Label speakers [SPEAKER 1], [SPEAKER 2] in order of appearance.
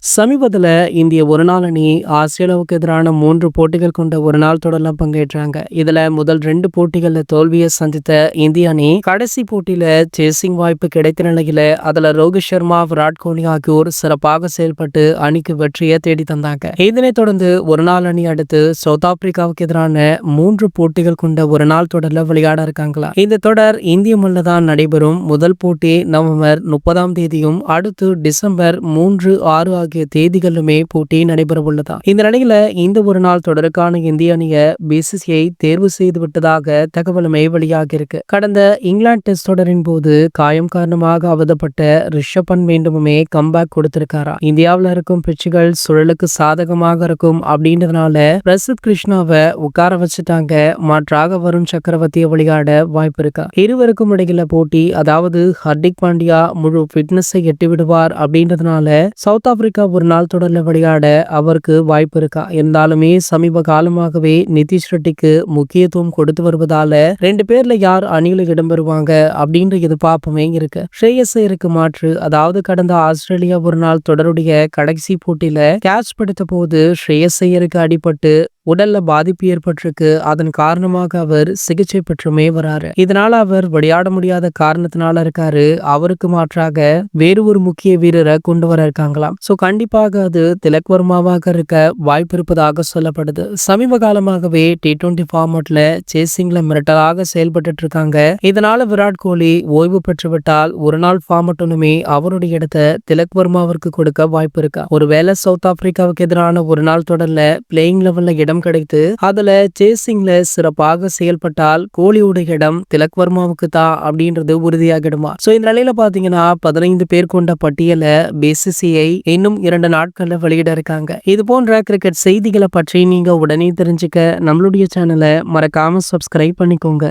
[SPEAKER 1] சமீபத்தில் இந்திய ஒரு நாள் அணி ஆஸ்திரேலியாவுக்கு எதிரான மூன்று போட்டிகள் கொண்ட ஒரு நாள் தொடரில் பங்கேற்றாங்க. இதில் முதல் ரெண்டு போட்டிகளில் தோல்வியை சந்தித்த இந்திய அணி கடைசி போட்டியில் சேசிங் வாய்ப்பு கிடைத்த நிலையில் அதில் ரோஹித் சர்மா விராட் கோலி ஆகியோர் சிறப்பாக செயல்பட்டு அணிக்கு வெற்றியை தேடி தந்தாங்க. இதனைத் தொடர்ந்து ஒரு நாள் அணி அடுத்து சவுத் ஆப்பிரிக்காவுக்கு எதிரான மூன்று போட்டிகள் கொண்ட ஒரு நாள் தொடரில் விளையாட இருக்காங்களா? இந்த தொடர் இந்திய மண்ணில் நடைபெறும். முதல் போட்டி நவம்பர் முப்பதாம் தேதியும் அடுத்து டிசம்பர் மூன்று ஆறு ஆகிய தேதிகளுமே போட்டி நடைபெறவுள்ளதா இந்த நிலையில இந்த ஒரு நாள் தொடருக்கான இந்திய அணிய பிசிசிஐ தேர்வு செய்து விட்டதாக தகவலுமே வெளியாகி இருக்கு. கடந்த இங்கிலாந்து டெஸ்ட் தொடரின் போது காயம் காரணமாக அவதப்பட்ட ரிஷப் பன் மீண்டுமே கம்பேக் கொடுத்திருக்காரா? இந்தியாவில் இருக்கும் பிச்சுகள் சுழலுக்கு சாதகமாக இருக்கும் அப்படின்றதுனால பிரசித் கிருஷ்ணாவை உட்கார வச்சுட்டாங்க மாற்றாக வருண் சக்கரவர்த்தியை விளையாட வாய்ப்பு இருக்கா? இருவருக்கும் இடையில போட்டி அதாவது ஹர்திக் பாண்டியா முழு ஃபிட்னஸை எட்டி விடுவார் அப்படின்றதுனால சவுத் ஆப்பிரிக்கா ஒரு நாள் தொடரில் விளையாட அவருக்கு வாய்ப்பு இருக்கா? இருந்தாலுமே சமீப காலமாகவே நிதிஷ் ரெட்டிக்கு முக்கியத்துவம் கொடுத்து வருவதால ரெண்டு பேர்ல யார் அணியில இடம்பெறுவாங்க அப்படின்ற எதிர்பார்ப்புமே இருக்கு. ஸ்ரேயஸ் ஐயருக்கு மாற்று அதாவது கடந்த ஆஸ்திரேலியா ஒரு நாள் தொடருடைய கடைசி போட்டியில கேட்ச் படுத்த போது ஸ்ரேயஸ் ஐயருக்கு அடிபட்டு உடல்ல பாதிப்பு ஏற்பட்டிருக்கு. அதன் காரணமாக அவர் சிகிச்சை பெற்றுமே வராரு. இதனால அவர் விளையாட முடியாத காரணத்தினால இருக்காரு. அவருக்கு மாற்றாக வேறு ஒரு முக்கிய வீரரை கொண்டு வர இருக்காங்களாம். சோ கண்டிப்பாக அது திலக் வர்மாவாக இருக்க வாய்ப்பு இருப்பதாக சொல்லப்படுது. சமீப காலமாகவே டி டுவெண்டி ஃபார்மட்ல சேசிங்ல மிரட்டலாக செயல்பட்டு இருக்காங்க. இதனால விராட் கோலி ஓய்வு பெற்றுவிட்டால் ஒரு நாள் ஃபார்மட்டுமே அவருடைய இடத்தை திலக் வர்மாவிற்கு கொடுக்க வாய்ப்பு இருக்கா? ஒருவேளை சவுத் ஆப்பிரிக்காவுக்கு எதிரான ஒரு நாள் தொடர்ல பிளேயிங் லெவல்ல இடம் கிடைத்து அதுல சேசிங்ல சிறப்பாக செயல்பட்டால் கோலியுடைய இடம் திலக் வர்மாவுக்கு தான் அப்படின்றது உறுதியாகிடுமா? சோ இந்த நிலையில பாத்தீங்கன்னா பதினைந்து பேர் கொண்ட பட்டியலை பிசிசிஐ இன்னும் இரண்டு நாட்கள்ல வெளியிட இருக்காங்க. இது போன்ற கிரிக்கெட் செய்திகளை பற்றி நீங்க உடனே தெரிஞ்சுக்க நம்மளுடைய சேனலை மறக்காம சப்ஸ்கிரைப் பண்ணிக்கோங்க.